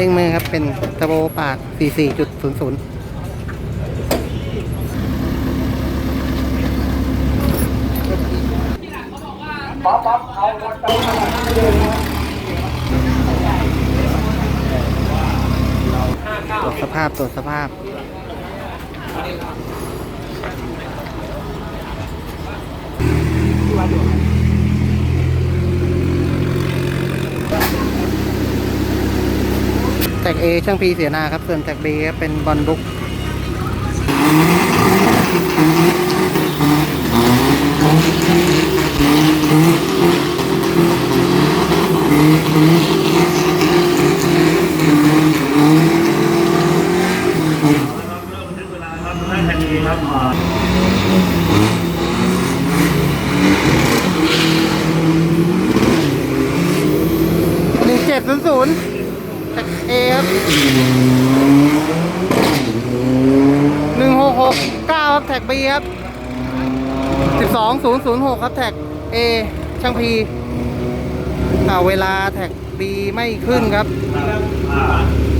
เร่งมือครับเป็นเทอร์โบปาก44.00ตรวจสภาพตรวจสภาพ ท็ก A ช่างพีเสียนาครับ ส่วนแท็ก B ครับเป็นบอลบุกหนึ่งเจ็ดศูนย์ศูนย์ ครับหนึ่งหกหกเก้าครับแท็กบีครับสิบสองศูนย์ศูนย์หกครับแท็กเอช่างพีอ่าเวลาแท็กบีไม่ขึ้นครับ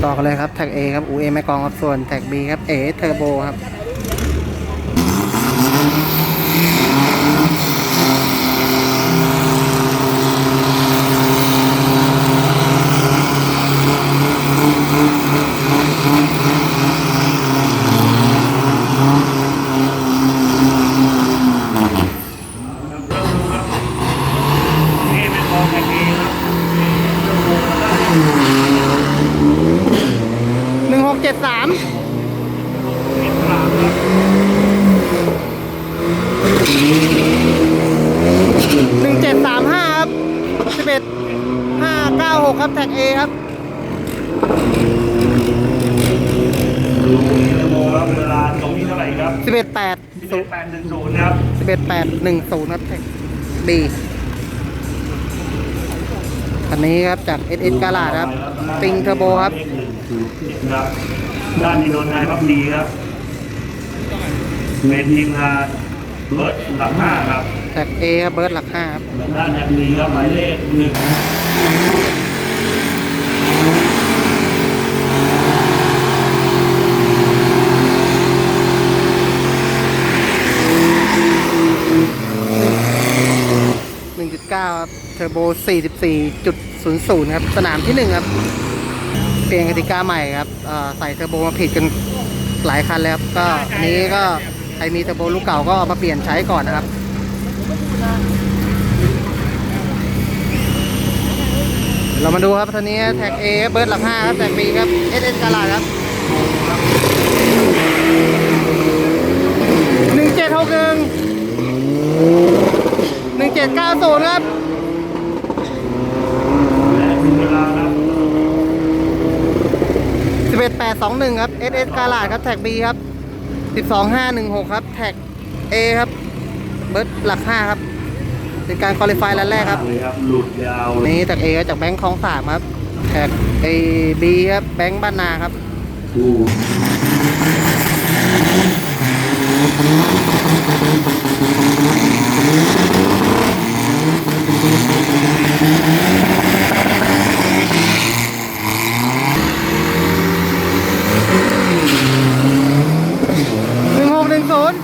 ต่อกันเลยครับแท็ก A ครับ UE แม่กองครับส่วนแท็ก B ครับ A เทอร์โบครับ นี่เป็นกองแข่งเองครับ หนึ่งหกเจ็ดสาม เป็นกลางครับ หนึ่งเจ็ดสามห้าครับสิบเอ็ดห้าเก้าหกครับแท็ก A ครับ ดูเทอร์โบครับเวลาตรงนี้เท่าไหร่ครับสิบเอ็ดแปดสิบแปดหนึ่งศูนย์ครับสิบเอ็ดแปดหนึ่งศูนย์ครับแท็ก B คันนี้ครับจาก SS กาลาดครับปิงเทอร์โบครับครับด้านนี้โดนนายพับดีครับเป็นทีมงานเบิร์ดหลังห้าครับแท็ก A ครับเบิร์ดหลักห้าครับด้านแอมดีครับหมายเลขหนึ่ง หนึ่งจุดเก้าค ร์โบสี่สิบสี่จุดศูนย์ศูนย์ครับ สนามที่หนึ่งครับ เปลี่ยนกติกาใหม่ครับใส่เทอร์โบมาผิดกันหลายคันแล้วครับ ก็อันนี้ก็ใครมีเทอร์โบลูกเก่าก็เอามาเปลี่ยนใช้ก่อนนะครับเรามาดูครับทีนี้แท็ก A เบิร์ดหลักห้าครับแท็ก B ครับ SS กาลาครับหนึ่งเจ็ดหกหนึ่งหนึ่งเจ็ดเก้าศูนย์ครับ 11821 ครับ SS กาลาดครับ แท็ก B ครับ 12516 ครับ แท็ก A ครับ เบิร์ดหลัก 5 ครับเป็นการคอลิฟายรันแรกครับ หลุดยาวนี่จาก A จากแบงค์คลองสามครับ แท็ก A B ครับ แบงค์บ้านนาครับดู หนึ่งหกหนึ่งศูนย์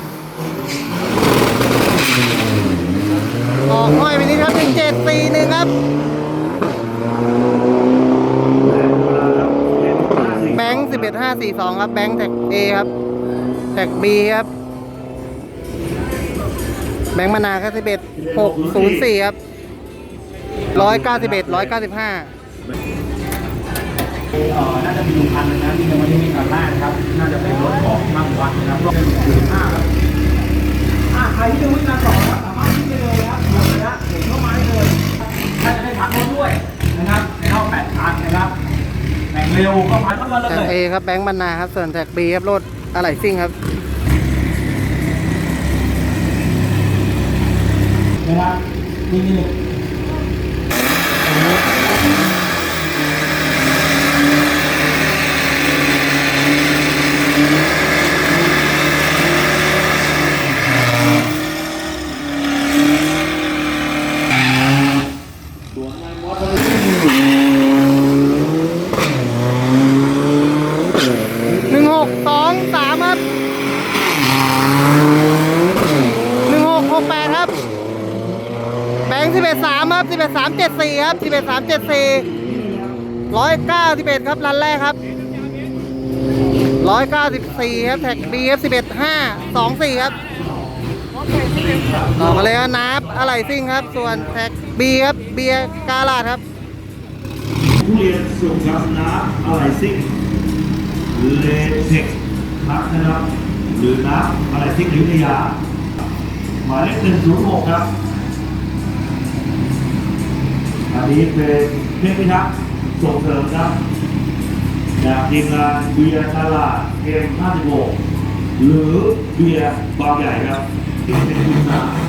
ออกห้อยไปนี้ครับหนึ่งเจ็ดสี่หนึ่งครับแบงค์สิบเอ็ดห้าสี่สองครับ แบงค์แท็ก A ครับ แท็ก B ครับ แบงค์มานาครับสิบเอ็ดหกศูนย์สี่ครับร้อยเก้าสิบเอ็ดร้อยเก้าสิบห้า น่าจะมีอยู่คันหนึงนะที่ยังไม่ได้มีการล่างนะครับ น่าจะเป็นรถของมั่งวัดนะครับรถสี่ห้าครับอ่าใครที่ยังไม่มาก่อนครับสามารถที่จะเลยนะครับหมดเลยนะเห็นเข้ามาได้เลยถ้าจะได้พักรถด้วยนะครับในรอบแปดคันนะครับแบ่งเร็วก็พักเข้ามาเลแท็กย A ครับแบงค์มานนาครับส่วนแท็ก B ครับรถอะไหล่ซิ่งครับนะครับนี่นี่ เอ็ดสามครับสิบเอ็ดสามเจ็ดสี่ครับสิบเอ็ดสามเจ็ดสี่ร้อยเก้าสิบเอ็ดครับรันแรกครับร้อยเก้าสิบสี่ครับแท็กบีครับสิบเอ็ดห้าสองสี่ครับต่อมาเลยครับนับอะไรซิ่งครับ ส่วนแท็กบีครับเบียร์กาลาดครับผู้เรียนสุขครับน้ำอะไรซิ่งเลเท็กพักนะครับหรือน้ำอะไรซิ่งยุธยาหมายเลขหนึ่งศูนย์หกครับ อันนี้เป็นเทพพิทักษ์ส่งเสริมครับจากทีมงานเบียร์ตลาดเกม56หรือเบียร์บางใหญ่ครับที่เป็นทีมงาน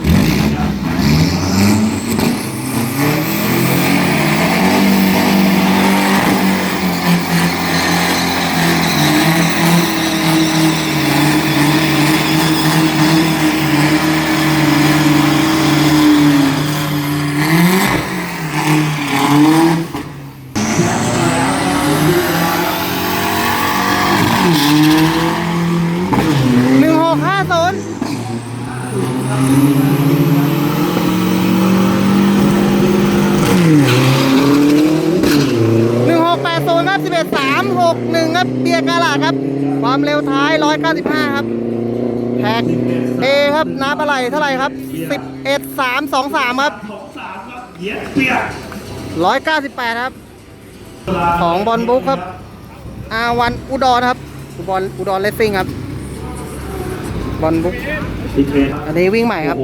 95 ครับแท็กเอครับน้ำปลาไหลเท่าไหร่ครับ 11 3 2 3 ครับ 198 ครับ ของบอลบุ๊กครับอาวันอุดรครับอุบลอุดรเลสซิ่งครับ บอลบุ๊กอันนี้วิ่งใหม่ครับ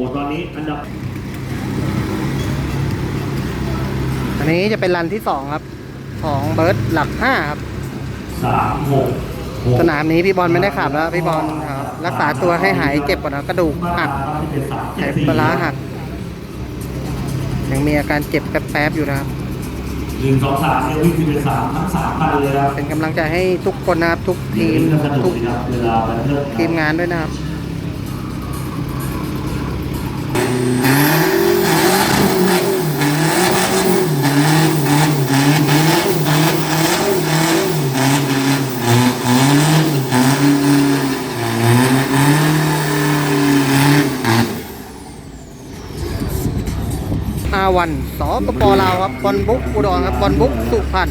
อันนี้จะเป็นรันที่สองครับ ของเบิร์ดหลักห้าครับสามหก สนามนี้พี่บอลไม่ได้ขับแล้วพี่บอลครับรักษาตัวให้หายเจ็บก่อนนะกระดูกหักเป็นสามไขเจ็ดสี่ปลาร้าหัก ยังมีอาการเจ็บแป๊บๆอยู่นะครับหนึ่งสองสามเนี่ยวิ่งเป็นสามทั้งสามพันเลยครับเป็นกำลังใจให้ทุกคนนะครับทุกทีมก็สนุทุกกดีครับเวลาบันเทิงทีมงานด้วยนะครับ วันสปปลาวครับบอลบุ๊กอุดรครับบอลบุ๊กสุพรรณ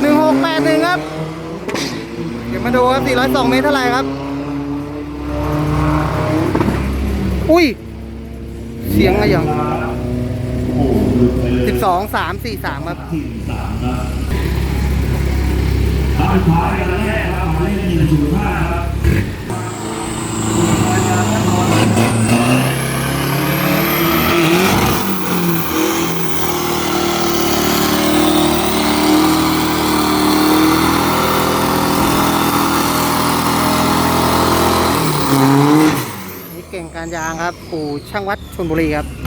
หนึ่งหกแปดหนึ่งครับ เดี๋ยวมาดูครับ402เมตรเท่าไหร่ครับ อุ้ย เสียงอะไรอย่างโอ้โหหลุดไปเลย12 3 4 3ครับ ทีมสามนะถ้าเป็นท้ายกันแรกครับหมายเลขหนึ่งศูนย์ห้าครับนี่เก่งการยางครับ ปู่ช่างวัดชลบุรีครับ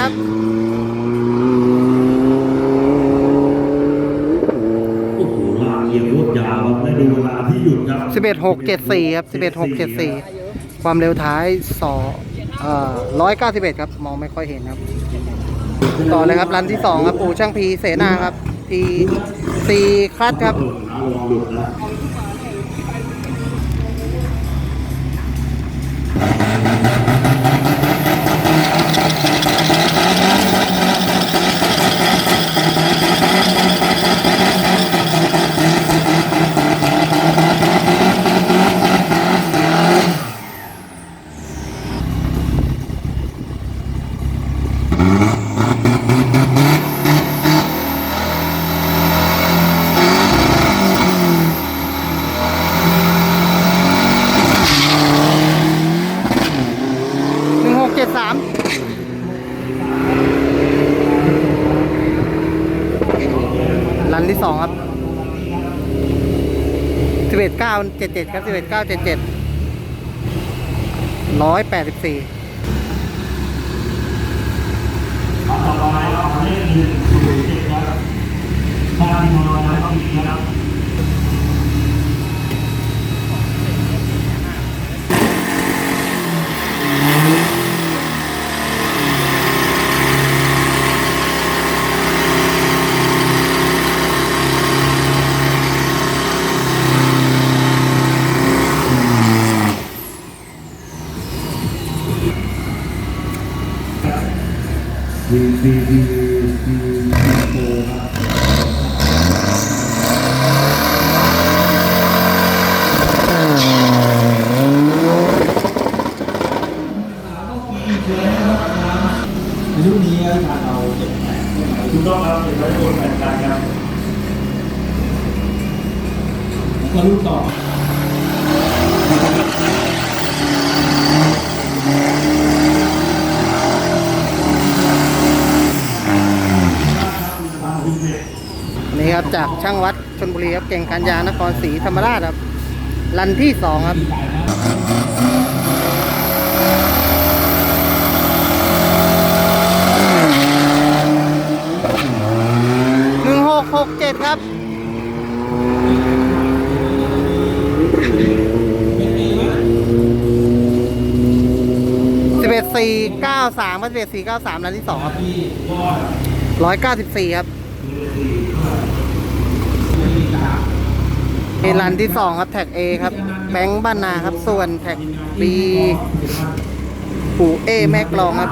ครับโอ้โหลากเอียงรวดยาวครับได้ดูเวลาที่หยุดครับสิบเอ็ดหกเจ็ดสี่ครับสิบเอ็ดหกเจ็ดสี่ความเร็วท้ายสองเอ่อร้อยเก้าสิบเอ็ดครับ มองไม่ค่อยเห็นครับ ต่อเลยครับรันที่สองครับ ปู่ช่างพีเสนาครับพีซีคลัตครับเออนะลองหลุดนะ หนึ่งหกเจ็ดสามรันที่สองครับสิบ เจ็ดเจ็ดครับสิบเอ็ดเก้าเจ็ดเจ็ดร้อยแปดสิบสี่ต่อไปเราเลขหนึ่งศูนย์เจ็ดครับทางนอนนะครับอีกนะครับ ดีดีดีดีโฟครับ ในรุ่นนี้ทางเราเจ็บแผล ถูกต้องครับเป็นไว้บนแผ่นการครับ แล้วก็รุ่นต่อ ทางคุณเนี่ย อั นนี้ครับจากช่างวัดชนบุรีครับเก่งการยานครศรีธรรมราชครับรันที่สองครับหนึ่งหกหกเจ็ดครับสิบเอ็ดสี่เก้าสามสิบเอ็ดสี่เก้าสามรันที่สองครับร้อยเก้าสิบสี่ครับ เอรันที่สองครับแท็ก A ครับ แบงค์บ้านนาครับ ส่วนแท็ก B ปู่เอแม่กลองครับ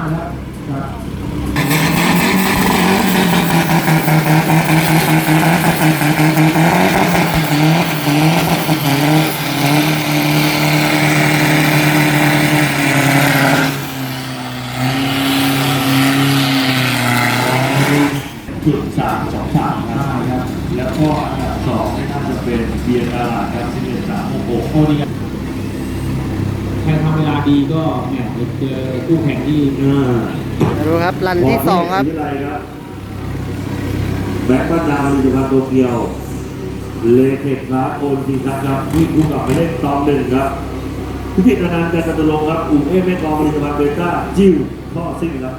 จุดสามสองสามครับ แล้วก็ สองไม่น่าจะเป็นเบียร์ตลาดครับสิบเอ็ดสามหกหกโคดีใครทำเวลาดีก็แหมเจอคู่แข่งที่อ่าดูครับรันที่สองครับวิทยาลัยครับแบ็คบ้านนาอยู่พันโตเกียว เลเทคครับโอนทีครับครับวิ่งคู่กับไปเล่นตองหนึ่งครับพิธีการการจัดลงครับ อุ่มเอเมกองผลิตภัณฑ์เบต้า จิ้วท่อซิ่งครับ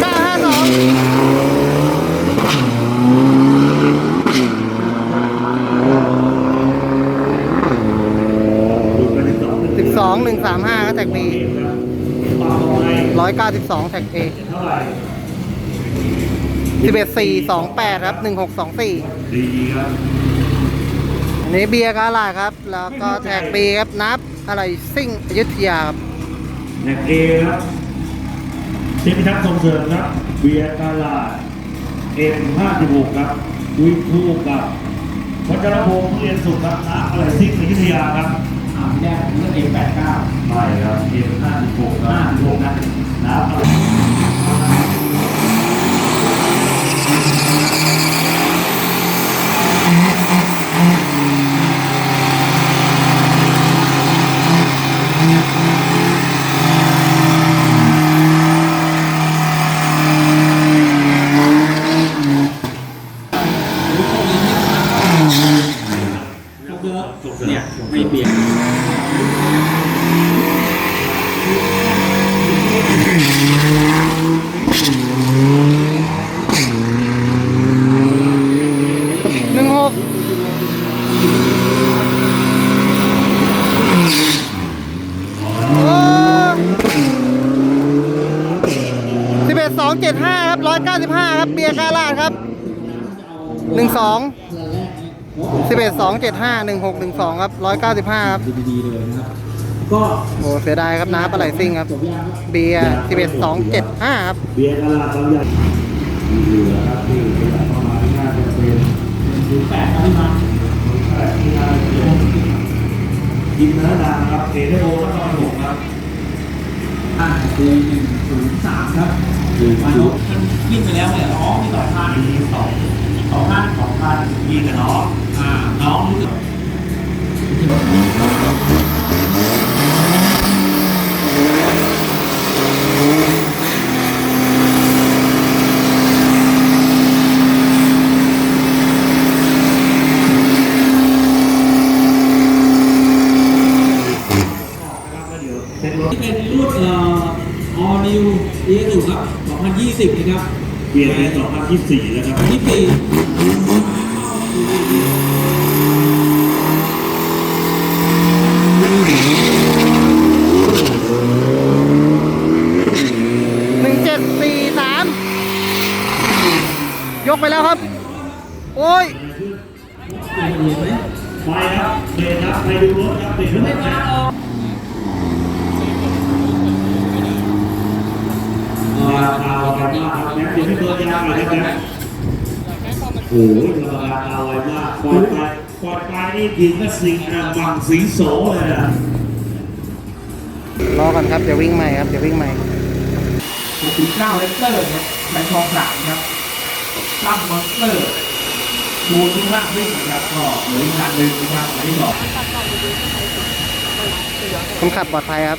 เก้าห้าสอง ดูไปที่สอง สิบสองหนึ่งสามห้าก็แท็ก B ครับต่อไป ร้อยเก้าสิบสองแท็ก A เท่าไหร่สิบเอ็ดสี่สองแปดครับหนึ่งหกสองสี่ดีครับอันนี้เบียร์กาลาครับ แล้วก็แท็ก B ครับนับอะไรซิ่งอยุธยาครับแน็กเอครับเชฟพิทักษ์ส่งเสริมครับเบียร์กาลาเอ็มห้าสิบหกครับวิงคู่กับวัชรพงศ์เรียนสุขครับน้ำอะไรซิ่งอยุธยาครับอ่าแรกเลือกเองแปดเก้าไม่ครับเอ็มห้าสิบหกครับห้าสิบหกนะ น้ 275 ครับ 195 ครับ เบียร์กาลาครับ 12 11 275 16 12 ครับ 195 ครับก็โอ้เสียดายครับน้าปลาไหลซิ่งครับ เบียร์11 275 ครับ เบียร์กาลาดบางใหญ่มีเหลืครับที่ป็นประมาณ5เปอเซ็นต์ถึง8ที่มา8ที่มากินเนื้อดาครับเทเดโอแล้วก็หมูครับ อ่าคือหนึ่งศูนย์สามครับคือมานุมันวิ่งไปแล้วเนี่ยน้องมีสองพันมีสองสองพันสองพันยิงกับน้องอ่าน้องรู้สึกครับ อริวเอหนึ่ครับ 2020 นะครับ เปลี่ยนเป็น2024แล้วครับ 24ากครับแม็กซ์ยังไม่เปิดยางเลยครับแม็กซ์โอ้โหราคาเอาไวมากก่อนไปก่อนไปนี่ถึงกับสิงห์อะบังสีโสเลยนะรอก่อนครับเดี๋ยววิ่งใหม่ครับเดี๋ยววิ่งใหม่ถึงเก้าเลสเตอร์ครับแบงค์ทองสามครับตั้มมอนสเตอร์ดูทุกล่างวิ่งนะครับก็เหลืออีกคันหนึ่งนะครับอันที่สองคนขับปลอดภัยครับ